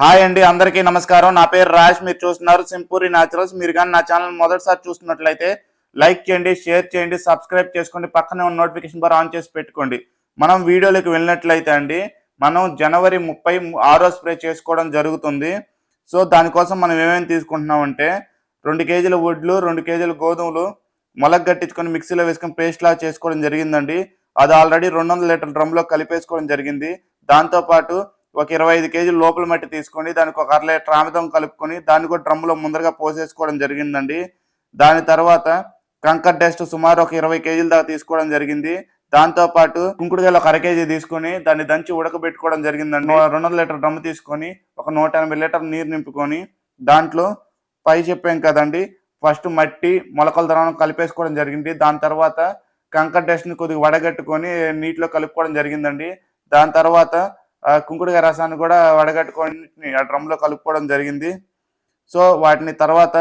Hi అండి అందరికీ నమస్కారం. నా పేరు రాజ్ మీరు చూస్తున్నారు సింపూరి న్యాచురల్స్. మీరు కానీ నా ఛానల్ మొదటిసారి చూస్తున్నట్లయితే లైక్ చేయండి షేర్ చేయండి సబ్స్క్రైబ్ చేసుకోండి పక్కనే ఉన్న నోటిఫికేషన్ బార్ ఆన్ చేసి పెట్టుకోండి. మనం వీడియోలోకి వెళ్ళినట్లయితే అండి మనం జనవరి ముప్పై ఆరో స్ప్రే చేసుకోవడం జరుగుతుంది. సో దానికోసం మనం ఏమేమి తీసుకుంటున్నామంటే రెండు కేజీల వడ్లు రెండు కేజీల గోధుమలు మొలక గట్టించుకొని మిక్సీలో వేసుకొని పేస్ట్లా చేసుకోవడం జరిగిందండి. అది ఆల్రెడీ రెండు వందల లీటర్ డ్రమ్లో కలిపేసుకోవడం జరిగింది. దాంతోపాటు ఒక ఇరవై ఐదు కేజీలు లోపల మట్టి తీసుకొని దానికి ఒక అర లీటర్ ఆమితం కలుపుకొని దాన్ని కూడా డ్రమ్లో ముందరగా పోసేసుకోవడం జరిగిందండి. దాని తర్వాత కంకర్ డస్ట్ సుమారు ఒక ఇరవై కేజీల దాకా తీసుకోవడం జరిగింది. దాంతో పాటు ఒక అర కేజీ తీసుకొని దాన్ని దంచి ఉడకబెట్టుకోవడం జరిగిందండి. రెండు లీటర్ డ్రమ్ తీసుకొని ఒక నూట ఎనభై లీటర్ నీరు నింపుకొని దాంట్లో పై చెప్పాం కదండి ఫస్ట్ మట్టి మొలకల ద్రవం కలిపేసుకోవడం జరిగింది. దాని తర్వాత కంకర్ డస్ట్ని కొద్దిగా వడగట్టుకొని నీటిలో కలుపుకోవడం జరిగిందండి. దాని తర్వాత కుంకుడుగా రసాన్ని కూడా వడగట్టుకొని ఆ డ్రమ్లో కలుపుకోవడం జరిగింది. సో వాటిని తర్వాత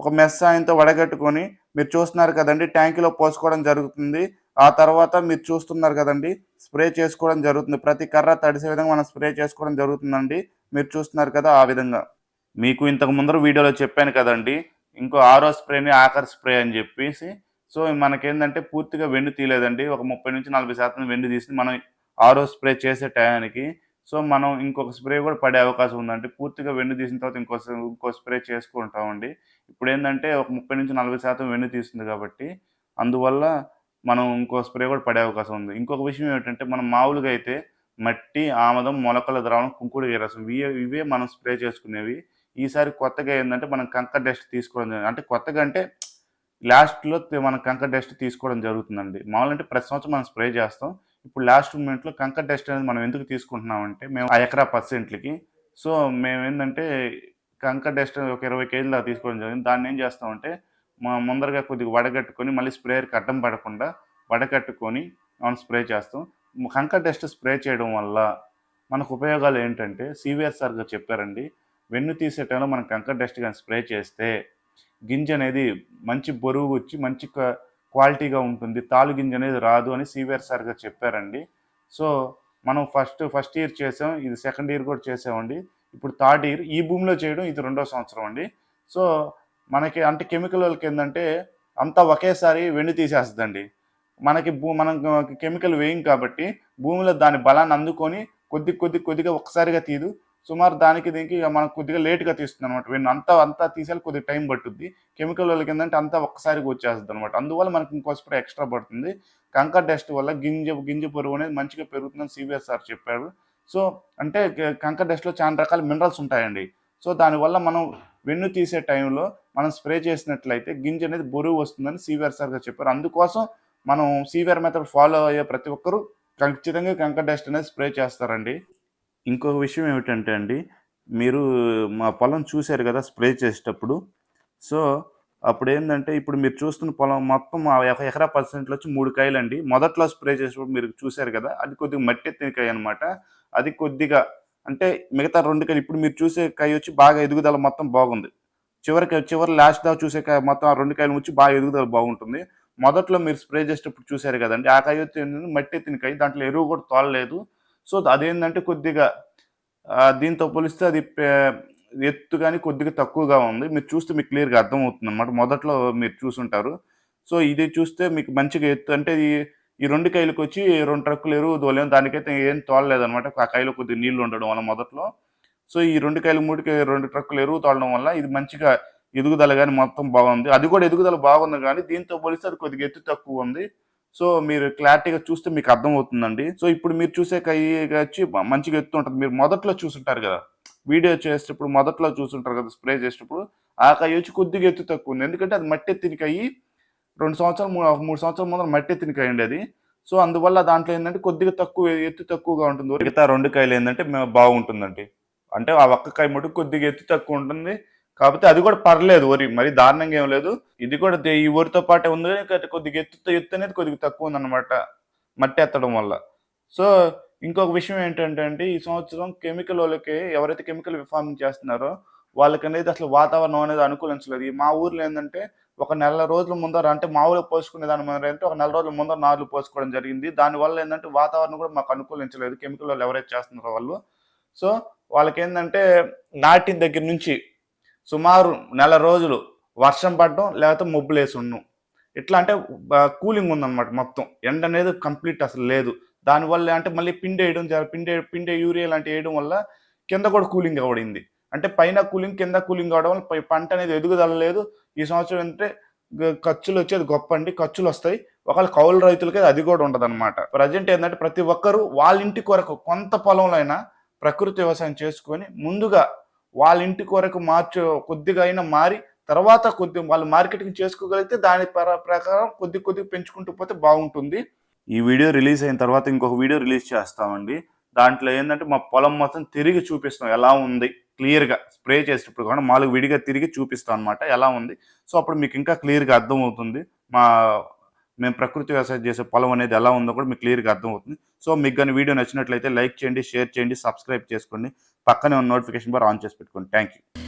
ఒక మెస్ సాయంతో వడగట్టుకొని మీరు చూస్తున్నారు కదండి ట్యాంకీలో పోసుకోవడం జరుగుతుంది. ఆ తర్వాత మీరు చూస్తున్నారు కదండి స్ప్రే చేసుకోవడం జరుగుతుంది. ప్రతి కర్ర తడిసే విధంగా మనం స్ప్రే చేసుకోవడం జరుగుతుందండి. మీరు చూస్తున్నారు కదా ఆ విధంగా. మీకు ఇంతకు ముందర వీడియోలో చెప్పాను కదండి ఇంకో ఆరో స్ప్రేని ఆఖరి స్ప్రే అని చెప్పేసి. సో మనకేంటంటే పూర్తిగా వెండి తీయలేదండి. ఒక ముప్పై నుంచి నలభై శాతం వెండి తీసి మనం ఆరో స్ప్రే చేసే టయానికి సో మనం ఇంకొక స్ప్రే కూడా పడే అవకాశం ఉందండి. పూర్తిగా వెన్ను తీసిన తర్వాత ఇంకో ఇంకో స్ప్రే చేసుకుంటామండి ఇప్పుడు ఏంటంటే ఒక ముప్పై నుంచి నలభై శాతం వెన్ను తీస్తుంది కాబట్టి అందువల్ల మనం ఇంకో స్ప్రే కూడా పడే అవకాశం ఉంది. ఇంకొక విషయం ఏమిటంటే మనం మామూలుగా అయితే మట్టి ఆమదం మొలకల ద్రావణం కుంకుడు రసం ఇవే ఇవే మనం స్ప్రే చేసుకునేవి. ఈసారి కొత్తగా ఏంటంటే మనం కంకర్ డస్ట్ తీసుకోవడం జరిగింది. అంటే కొత్తగా అంటే లాస్ట్లో మనం కంకర్ డస్ట్ తీసుకోవడం జరుగుతుందండి. మామూలు అంటే ప్రతి సంవత్సరం మనం స్ప్రే చేస్తాం. ఇప్పుడు లాస్ట్ మూమెంట్లో కంకర్ టెస్ట్ అనేది మనం ఎందుకు తీసుకుంటున్నామంటే మేము ఆ ఎకరా పర్సెంట్లకి. సో మేము ఏంటంటే కంకర్ టెస్ట్ ఒక ఇరవై కేజీలు దాకా తీసుకోవడం జరిగింది. దాన్ని ఏం చేస్తామంటే మా ముందరగా కొద్దిగా వడగట్టుకొని మళ్ళీ స్ప్రేయర్కి అడ్డం పడకుండా వడగట్టుకొని మనం స్ప్రే చేస్తాం. కంకర్ డస్ట్ స్ప్రే చేయడం వల్ల మనకు ఉపయోగాలు ఏంటంటే సివిఎస్ఆర్ గారు చెప్పారండి వెన్ను తీసే టైంలో మనం కంకర్ డస్ట్ కానీ స్ప్రే చేస్తే గింజ అనేది మంచి బరువు వచ్చి మంచి క్వాలిటీగా ఉంటుంది తాలుగింజ అనేది రాదు అని సీవియర్ సార్ గారు చెప్పారండి. సో మనం ఫస్ట్ ఫస్ట్ ఇయర్ చేసాం ఇది సెకండ్ ఇయర్ కూడా చేసామండి. ఇప్పుడు థర్డ్ ఇయర్ ఈ భూమిలో చేయడం ఇది రెండో సంవత్సరం అండి. సో మనకి అంటే కెమికల్ వాళ్ళకి ఏంటంటే అంతా ఒకేసారి వెండి తీసేస్తుందండి. మనకి భూ మనం కెమికల్ వేయం కాబట్టి భూమిలో దాని బలాన్ని అందుకొని కొద్ది కొద్ది కొద్దిగా ఒకసారిగా తీదు సుమారు దానికి దీనికి ఇక మనకు కొద్దిగా లేట్గా తీస్తుంది అనమాట వెన్ను అంతా అంతా తీసేయాలి కొద్దిగా టైం పట్టుద్ది. కెమికల్ వాళ్ళకి ఏంటంటే అంతా ఒక్కసారిగా వచ్చేస్తుంది అనమాట అందువల్ల మనకి ఇంకో స్ప్రే ఎక్స్ట్రా పడుతుంది. కంకర్ డస్ట్ వల్ల గింజ గింజ పొరుగు అనేది మంచిగా పెరుగుతుందని సివిఎస్ సార్ చెప్పారు. సో అంటే కంకర్ డస్ట్లో చాలా రకాల మినరల్స్ ఉంటాయండి. సో దానివల్ల మనం వెన్ను తీసే టైంలో మనం స్ప్రే చేసినట్లయితే గింజ అనేది బరువు వస్తుందని సివిఆర్ సార్ గారు చెప్పారు. అందుకోసం మనం సివిఆర్ మెథడ్ ఫాలో అయ్యే ప్రతి ఒక్కరూ ఖచ్చితంగా కంకర్ డస్ట్ అనేది స్ప్రే చేస్తారండి. ఇంకొక విషయం ఏమిటంటే అండి మీరు మా పొలం చూశారు కదా స్ప్రే చేసేటప్పుడు. సో అప్పుడు ఏంటంటే ఇప్పుడు మీరు చూస్తున్న పొలం మొత్తం ఆ ఎకరా పర్సెంట్లో వచ్చి మూడు కాయలు అండి మొదట్లో స్ప్రే చేసేటప్పుడు మీరు చూశారు కదా అది కొద్దిగా మట్టి ఎత్తిన కాయ అనమాట అది కొద్దిగా అంటే మిగతా రెండు కాయలు ఇప్పుడు మీరు చూసే కాయ వచ్చి బాగా ఎదుగుదల మొత్తం బాగుంది. చివరికి చివరి లాస్ట్ దాకా చూసే కాయ మొత్తం ఆ రెండు కాయలు వచ్చి బాగా ఎదుగుదల బాగుంటుంది. మొదట్లో మీరు స్ప్రే చేసేటప్పుడు చూశారు కదండి ఆ కాయ వచ్చి మట్టి ఎత్తిన కాయ దాంట్లో ఎరువు కూడా తోలలేదు. సో అదేంటంటే కొద్దిగా దీంతో పోలిస్తే అది పే- ఎత్తు కానీ కొద్దిగా తక్కువగా ఉంది. మీరు చూస్తే మీకు క్లియర్గా అర్థమవుతుంది అనమాట మొదట్లో మీరు చూసుంటారు. సో ఇది చూస్తే మీకు మంచిగా ఎత్తు అంటే ఈ ఈ రెండు కాయలకు వచ్చి రెండు ట్రక్కులు ఎరువు తోలేం దానికైతే ఏం తోలలేదనమాట ఆ కాయలో కొద్దిగా నీళ్ళు ఉండడం వల్ల మొదట్లో. సో ఈ రెండు కాయలు మూడుకి రెండు ట్రక్కులు ఎరువు తోలడం వల్ల ఇది మంచిగా ఎదుగుదల కానీ మొత్తం బాగుంది. అది కూడా ఎదుగుదల బాగుంది కానీ దీంతో పోలిస్తే అది కొద్దిగా ఎత్తు తక్కువ ఉంది. సో మీరు క్లారిటీగా చూస్తే మీకు అర్థమవుతుందండి. సో ఇప్పుడు మీరు చూసే కై వచ్చి మంచిగా ఎత్తు ఉంటుంది మీరు మొదట్లో చూసుంటారు కదా. వీడియో చేసేటప్పుడు మొదట్లో చూసుంటారు కదా స్ప్రే చేసేటప్పుడు. ఆ కై వచ్చి కొద్దిగా ఎత్తు తక్కువ ఉంది. ఎందుకంటే అది మట్టి ఎత్తిన రెండు సంవత్సరాలు మూడు మూడు సంవత్సరాల ముందర మట్టి ఎత్తిన కాయ అండి అది సో అందువల్ల దాంట్లో ఏంటంటే కొద్దిగా తక్కువ ఎత్తు తక్కువగా ఉంటుంది. మిగతా రెండు కాయలు ఏంటంటే బాగుంటుందండి. అంటే ఆ ఒక్క కాయ మటుకు కొద్దిగా ఎత్తు తక్కువ ఉంటుంది. కాకపోతే అది కూడా పర్లేదు వరి మరి దారుణంగా ఏం లేదు. ఇది కూడా దే- ఈ వరితో పాటే ఉంది కానీ కొద్దిగా ఎత్తు ఎత్తు అనేది కొద్దిగా తక్కువ ఉందన్నమాట మట్టి ఎత్తడం వల్ల. సో ఇంకొక విషయం ఏంటంటే అండి ఈ సంవత్సరం కెమికల్ వాళ్ళకి ఎవరైతే కెమికల్ ఫార్మింగ్ చేస్తున్నారో వాళ్ళకి అనేది అసలు వాతావరణం అనేది అనుకూలించలేదు. ఈ మా ఊర్లో ఏంటంటే ఒక నెల రోజుల ముందర అంటే మామూలుగా పోసుకునే దాని ముందర ఏంటంటే ఒక నెల రోజుల ముందర నార్లు పోసుకోవడం జరిగింది. దానివల్ల ఏంటంటే వాతావరణం కూడా మాకు అనుకూలించలేదు కెమికల్ వాళ్ళు ఎవరైతే చేస్తున్నారో వాళ్ళు. సో వాళ్ళకి ఏంటంటే నాటిన దగ్గర నుంచి సుమారు నెల రోజులు వర్షం పడడం లేకపోతే మబ్బులేసి ఉండడం ఇట్లా అంటే కూలింగ్ ఉందన్నమాట మొత్తం. ఎండ అనేది కంప్లీట్ అసలు లేదు. దానివల్ల అంటే మళ్ళీ పిండి వేయడం జర- పిండి పిండి యూరియా లాంటివి వేయడం వల్ల కింద కూడా కూలింగ్ అవడింది. అంటే పైన కూలింగ్ కింద కూలింగ్ అవడం వల్ల పంట అనేది ఎదుగుదల లేదు ఈ సంవత్సరం అంటే ఖర్చులు వచ్చేది గొప్ప అండి ఖర్చులు వస్తాయి. ఒకవేళ కౌలు రైతులకి అది కూడా ఉండదు అనమాట ప్రజెంట్ ఏంటంటే ప్రతి ఒక్కరూ వాళ్ళ ఇంటి కొరకు కొంత పొలంలో అయినా ప్రకృతి వ్యవసాయం చేసుకొని ముందుగా వాళ్ళ ఇంటి కొరకు మార్చు కొద్దిగా అయినా మారి తర్వాత కొద్ది వాళ్ళు మార్కెటింగ్ చేసుకోగలిగితే దాని ప్ర- ప్రకారం కొద్ది కొద్దిగా పెంచుకుంటూ పోతే బాగుంటుంది. ఈ వీడియో రిలీజ్ అయిన తర్వాత ఇంకొక వీడియో రిలీజ్ చేస్తామండి. దాంట్లో ఏంటంటే మా పొలం మొత్తం తిరిగి చూపిస్తాం ఎలా ఉంది. క్లియర్గా స్ప్రే చేసేటప్పుడు కూడా మామూలుగా విడిగా తిరిగి చూపిస్తాం అనమాట ఎలా ఉంది. సో అప్పుడు మీకు ఇంకా క్లియర్గా అర్థమవుతుంది. మా మేము ప్రకృతి వ్యవసాయం చేసే పొలం అనేది ఎలా ఉందో కూడా మీకు క్లియర్గా అర్థమవుతుంది. సో మీకు కానీ వీడియో నచ్చినట్లయితే లైక్ చేయండి షేర్ చేయండి సబ్స్క్రైబ్ చేసుకోండి. పక్కనే ఉన్న నోటిఫికేషన్ బార్ ఆన్ చేసి పెట్టుకోండి. Thank you